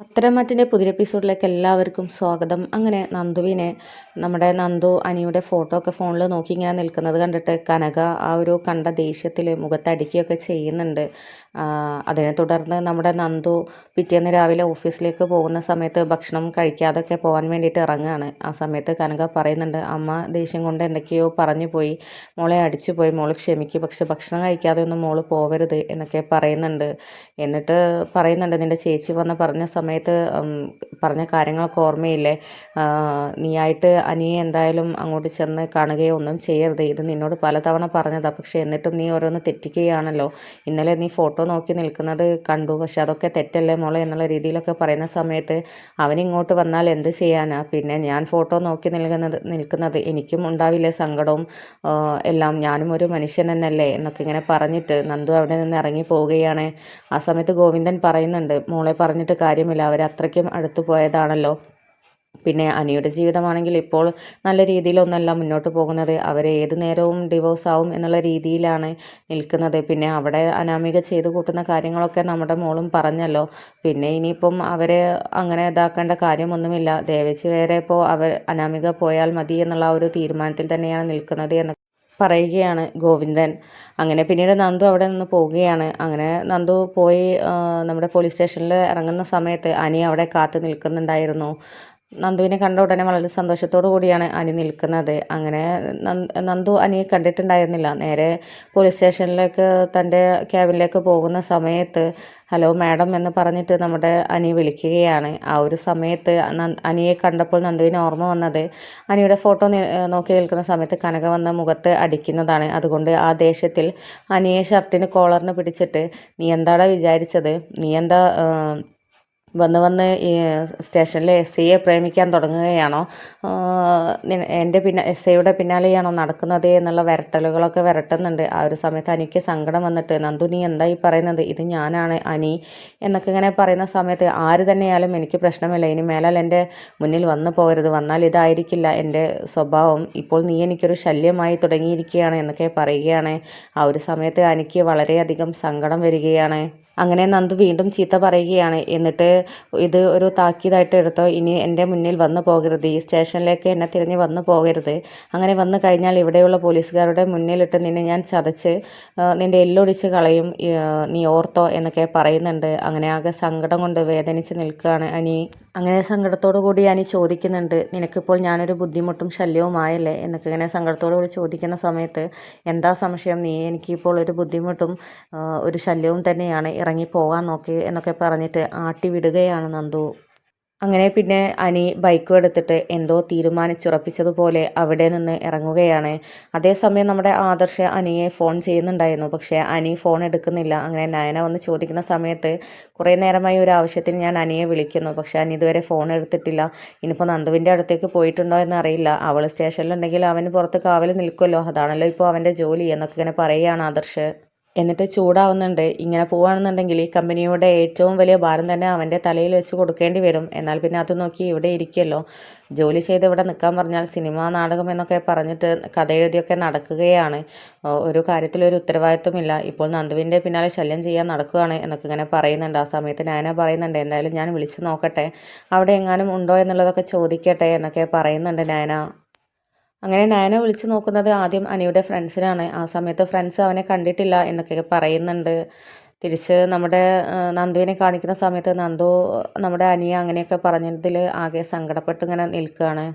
പത്തരമാറ്റിന്റെ പുതിയ എപ്പിസോഡിലേക്ക് എല്ലാവർക്കും സ്വാഗതം. അങ്ങനെ നന്ദുവിനെ നമ്മുടെ നന്ദു അനിയുടെ ഫോട്ടോ ഒക്കെ ഫോണിൽ നോക്കി ഇങ്ങനെ നിൽക്കുന്നത് കണ്ടിട്ട് കനക ആ ഒരു കണ്ട ദേഷ്യത്തിൽ മുഖത്തടിക്കുകയൊക്കെ ചെയ്യുന്നുണ്ട്. അതിനെ തുടർന്ന് നമ്മുടെ നന്ദു പിറ്റേന്ന് രാവിലെ ഓഫീസിലേക്ക് പോകുന്ന സമയത്ത് ഭക്ഷണം കഴിക്കാതൊക്കെ പോകാൻ വേണ്ടിയിട്ട് ഇറങ്ങുകയാണ്. ആ സമയത്ത് കനക പറയുന്നുണ്ട് അമ്മ ദേഷ്യം കൊണ്ട് എന്തൊക്കെയോ പറഞ്ഞു പോയി. മോളെ അടിച്ചു പോയി. മോൾ ക്ഷമിക്കും പക്ഷെ ഭക്ഷണം കഴിക്കാതെ ഒന്നും മോൾ പോവരുത് എന്നൊക്കെ പറയുന്നുണ്ട്. എന്നിട്ട് പറയുന്നുണ്ട് നിന്റെ ചേച്ചി വന്ന് പറഞ്ഞ സമയത്ത് ഉം, പറഞ്ഞ കാര്യങ്ങളൊക്കെ ഓർമ്മയില്ലേ? നീയായിട്ട് അനിയെ എന്തായാലും അങ്ങോട്ട് ചെന്ന് കാണുകയോ ഒന്നും ചെയ്യരുത്. ഇത് നിന്നോട് പലതവണ പറഞ്ഞതാണ് പക്ഷേ എന്നിട്ടും നീ ഓരോന്ന് തെറ്റിക്കുകയാണല്ലോ. ഇന്നലെ നീ ഫോട്ടോ നോക്കി നിൽക്കുന്നത് കണ്ടു. പക്ഷെ അതൊക്കെ തെറ്റല്ലേ മോളെ എന്നുള്ള രീതിയിലൊക്കെ പറയുന്ന സമയത്ത് അവനിങ്ങോട്ട് വന്നാൽ എന്ത് ചെയ്യാനാ? പിന്നെ ഞാൻ ഫോട്ടോ നോക്കി നിൽക്കുന്നത് നിൽക്കുന്നത് എനിക്കും ഉണ്ടാവില്ലേ സങ്കടവും? എല്ലാം ഞാനും ഒരു മനുഷ്യൻ തന്നെയല്ലേ എന്നൊക്കെ ഇങ്ങനെ പറഞ്ഞിട്ട് നന്ദു അവിടെ നിന്ന് ഇറങ്ങി പോവുകയാണ്. ആ സമയത്ത് ഗോവിന്ദൻ പറയുന്നുണ്ട് മോളെ പറഞ്ഞിട്ട് കാര്യമില്ല. അവർ അത്രയ്ക്കും അടുത്ത് പോയതാണല്ലോ. പിന്നെ അനിയുടെ ജീവിതമാണെങ്കിൽ ഇപ്പോൾ നല്ല രീതിയിലൊന്നല്ല മുന്നോട്ട് പോകുന്നത്. അവർ ഏത് നേരവും ഡിവോഴ്സ് ആവും എന്നുള്ള രീതിയിലാണ് നിൽക്കുന്നത്. പിന്നെ അവിടെ അനാമിക ചെയ്തു കൂട്ടുന്ന കാര്യങ്ങളൊക്കെ നമ്മുടെ മോളും പറഞ്ഞല്ലോ. പിന്നെ ഇനിയിപ്പം അവർ അങ്ങനെ ഇതാക്കേണ്ട കാര്യമൊന്നുമില്ല. ദേവച്ചി വേറെ ഇപ്പോൾ അവർ അനാമിക പോയാൽ മതി എന്നുള്ള ഒരു തീരുമാനത്തിൽ തന്നെയാണ് നിൽക്കുന്നത് എന്ന് പറയുകയാണ് ഗോവിന്ദൻ. അങ്ങനെ പിന്നീട് നന്ദു അവിടെ നിന്ന് പോവുകയാണ്. അങ്ങനെ നന്ദു പോയി നമ്മുടെ പോലീസ് സ്റ്റേഷനിൽ ഇറങ്ങുന്ന സമയത്ത് അനി അവിടെ കാത്തു നിൽക്കുന്നുണ്ടായിരുന്നു. നന്ദുവിനെ കണ്ട ഉടനെ വളരെ സന്തോഷത്തോടു കൂടിയാണ് അനി നിൽക്കുന്നത്. അങ്ങനെ നന്ദ- അനിയെ കണ്ടിട്ടുണ്ടായിരുന്നില്ല. നേരെ പോലീസ് സ്റ്റേഷനിലേക്ക് തന്റെ ക്യാബിനിലേക്ക് പോകുന്ന സമയത്ത് ഹലോ മാഡം എന്ന് പറഞ്ഞിട്ട് നമ്മുടെ അനി വിളിക്കുകയാണ്. ആ ഒരു സമയത്ത് അനിയെ കണ്ടപ്പോൾ നന്ദുവിന് ഓർമ്മ വന്നത് അനിയുടെ ഫോട്ടോ നോക്കി നിൽക്കുന്ന സമയത്ത് കനക വന്ന മുഖത്ത് അടിക്കുന്നതാണ്. അതുകൊണ്ട് ആ ദേഷ്യത്തിൽ അനിയെ ഷർട്ടിന് കോളറിന് പിടിച്ചിട്ട് നീ എന്താടാ വിചാരിച്ചത്? നീ എന്താ വന്ന് വന്ന് സ്റ്റേഷനിലെ എസ് ഐയെ പ്രേമിക്കാൻ തുടങ്ങുകയാണോ? എന്റെ പിന്നെ എസ് ഐയുടെ പിന്നാലെയാണോ നടക്കുന്നത് എന്നുള്ള വിരട്ടലുകളൊക്കെ വരട്ടുന്നുണ്ട്. ആ ഒരു സമയത്ത് അനിക്ക് സങ്കടം വന്നിട്ട് നന്ദു നീ എന്താ ഈ പറയുന്നത്? ഇത് ഞാനാണ് അനി. എന്നൊക്കെ ഇങ്ങനെ പറയുന്ന സമയത്ത് ആര് തന്നെയാലും എനിക്ക് പ്രശ്നമില്ല. ഇനി മേലാൽ എന്റെ മുന്നിൽ വന്നു പോകരുത്. വന്നാൽ ഇതായിരിക്കില്ല എന്റെ സ്വഭാവം. ഇപ്പോൾ നീ എനിക്കൊരു ശല്യമായി തുടങ്ങിയിരിക്കുകയാണ് എന്നൊക്കെ പറയുകയാണ്. ആ ഒരു സമയത്ത് എനിക്ക് വളരെയധികം സങ്കടം വരികയാണ്. അങ്ങനെ നന്ദു വീണ്ടും ചീത്ത പറയുകയാണ്. എന്നിട്ട് ഇത് ഒരു താക്കീതായിട്ട് എടുത്തോ ഇനി എന്റെ മുന്നിൽ വന്നു പോകരുത് ഈ സ്റ്റേഷനിലേക്ക് എന്നെ തിരിഞ്ഞ് വന്നു പോകരുത്. അങ്ങനെ വന്നു കഴിഞ്ഞാൽ ഇവിടെയുള്ള പോലീസുകാരുടെ മുന്നിലിട്ട് നിന്നെ ഞാൻ ചതച്ച് നിന്റെ എല്ലൊടിച്ച് കളയും നീ ഓർത്തോ എന്നൊക്കെ പറയുന്നുണ്ട്. അങ്ങനെ ആകെ സങ്കടം കൊണ്ട് വേദനിച്ച് നിൽക്കുകയാണ് അനി. അങ്ങനെ സങ്കടത്തോടു കൂടി ഞാൻ ചോദിക്കുന്നുണ്ട് നിനക്കിപ്പോൾ ഞാനൊരു ബുദ്ധിമുട്ടും ശല്യവുമായല്ലേ? എന്നൊക്കെ ഇങ്ങനെ സങ്കടത്തോടു കൂടി ചോദിക്കുന്ന സമയത്ത് എന്താ സംശയം? നീ എനിക്കിപ്പോൾ ഒരു ബുദ്ധിമുട്ടും ഒരു ശല്യവും തന്നെയാണ്. ഇറങ്ങി പോകാൻ നോക്കി എന്നൊക്കെ പറഞ്ഞിട്ട് ആട്ടി വിടുകയാണ് നന്ദു. അങ്ങനെ പിന്നെ അനി ബൈക്കും എടുത്തിട്ട് എന്തോ തീരുമാനിച്ചുറപ്പിച്ചതുപോലെ അവിടെ നിന്ന് ഇറങ്ങുകയാണ്. അതേസമയം നമ്മുടെ ആദർശ അനിയെ ഫോൺ ചെയ്യുന്നുണ്ടായിരുന്നു. പക്ഷേ അനി ഫോൺ എടുക്കുന്നില്ല. അങ്ങനെ നയന വന്ന് ചോദിക്കുന്ന സമയത്ത് കുറേ നേരമായി ഒരു ആവശ്യത്തിന് ഞാൻ അനിയെ വിളിക്കുന്നു. പക്ഷേ അനി ഇതുവരെ ഫോൺ എടുത്തിട്ടില്ല. ഇനിയിപ്പോൾ നന്ദുവിന്റെ അടുത്തേക്ക് പോയിട്ടുണ്ടോ എന്ന് അറിയില്ല അവൾ സ്റ്റേഷനിലുണ്ടെങ്കിൽ അവന് പുറത്ത് കാവൽ നിൽക്കുമല്ലോ. അതാണല്ലോ ഇപ്പോൾ അവന്റെ ജോലി എന്നൊക്കെ ഇങ്ങനെ പറയുകയാണ് ആദർശ്. എന്നിട്ട് ചൂടാവുന്നുണ്ട്. ഇങ്ങനെ പോവുകയാണെന്നുണ്ടെങ്കിൽ കമ്പനിയുടെ ഏറ്റവും വലിയ ഭാരം തന്നെ അവന്റെ തലയിൽ വെച്ച് കൊടുക്കേണ്ടി വരും. എന്നാൽ പിന്നെ അത് നോക്കി ഇവിടെ ഇരിക്കുമല്ലോ ജോലി ചെയ്ത് ഇവിടെ നിൽക്കാൻ പറഞ്ഞാൽ സിനിമ നാടകം എന്നൊക്കെ പറഞ്ഞിട്ട് കഥ എഴുതിയൊക്കെ നടക്കുകയാണ്. ഒരു കാര്യത്തിലൊരു ഉത്തരവാദിത്വമില്ല. ഇപ്പോൾ നന്ദുവിന്റെ പിന്നാലെ ശല്യം ചെയ്യാൻ നടക്കുകയാണ് എന്നൊക്കെ ഇങ്ങനെ പറയുന്നുണ്ട്. ആ സമയത്ത് ഞാനാ പറയുന്നുണ്ട് എന്തായാലും ഞാൻ വിളിച്ച് നോക്കട്ടെ. അവിടെ എങ്ങാനും ഉണ്ടോ എന്നുള്ളതൊക്കെ ചോദിക്കട്ടെ എന്നൊക്കെ പറയുന്നുണ്ട് നയന. അങ്ങനെ നയന വിളിച്ച് നോക്കുന്നത് ആദ്യം അനിയുടെ ഫ്രണ്ട്സിനാണ്. ആ സമയത്ത് ഫ്രണ്ട്സ് അവനെ കണ്ടിട്ടില്ല എന്നൊക്കെ പറയുന്നുണ്ട്. തിരിച്ച് നമ്മുടെ നന്ദുവിനെ കാണിക്കുന്ന സമയത്ത് നന്ദു നമ്മുടെ അനിയ അങ്ങനെയൊക്കെ പറഞ്ഞതിൽ ആകെ സങ്കടപ്പെട്ട് ഇങ്ങനെ നിൽക്കുകയാണ്